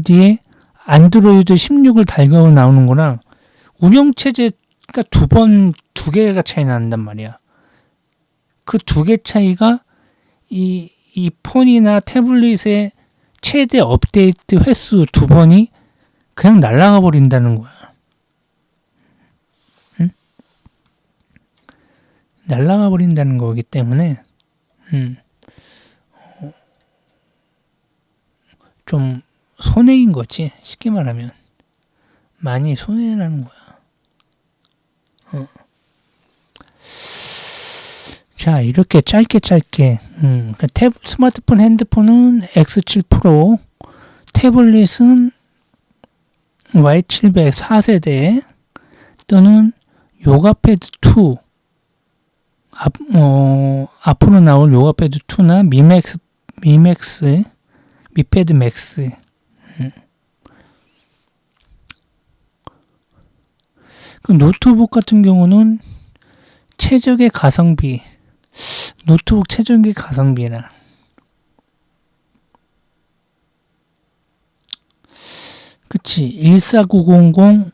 뒤에 안드로이드 16을 달고 나오는 거랑 운영체제가 두 번, 두 개가 차이 난단 말이야. 그 두 개 차이가 이, 이 폰이나 태블릿의 최대 업데이트 횟수 두 번이 그냥 날아가 버린다는 거야. 응? 날아가 버린다는 거기 때문에, 음, 어, 좀 손해인 거지. 쉽게 말하면. 많이 손해라는 거야. 어. 자, 이렇게 짧게 짧게, 음, 그 탭, 스마트폰, 핸드폰은 X7 프로, 태블릿은 Y700 4세대, 또는 요가패드 2, 앞, 어, 앞으로 나올 요가패드 2나 미맥스, 미맥스, 미패드 맥스, 그 노트북 같은 경우는 최적의 가성비 노트북 최적의 가성비라 그치. 14900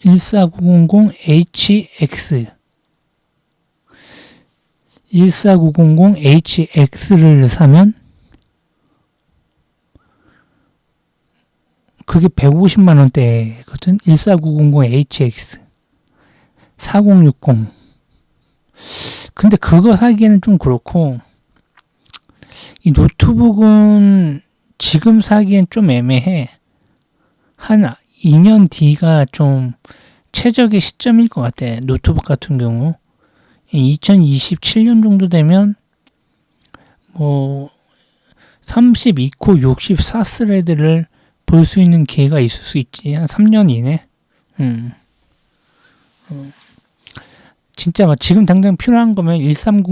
14900HX 14900HX를 사면 그게 150만 원대거든. 14900HX 4060. 근데 그거 사기에는 좀 그렇고 이 노트북은 지금 사기엔 좀 애매해. 한 2년 뒤가 좀 최적의 시점일 것 같아. 노트북 같은 경우 2027년 정도 되면 뭐 32코 64스레드를 볼 수 있는 기회가 있을 수 있지. 한 3년 이내. 음. 음. 진짜 막 지금 당장 필요한 거면 130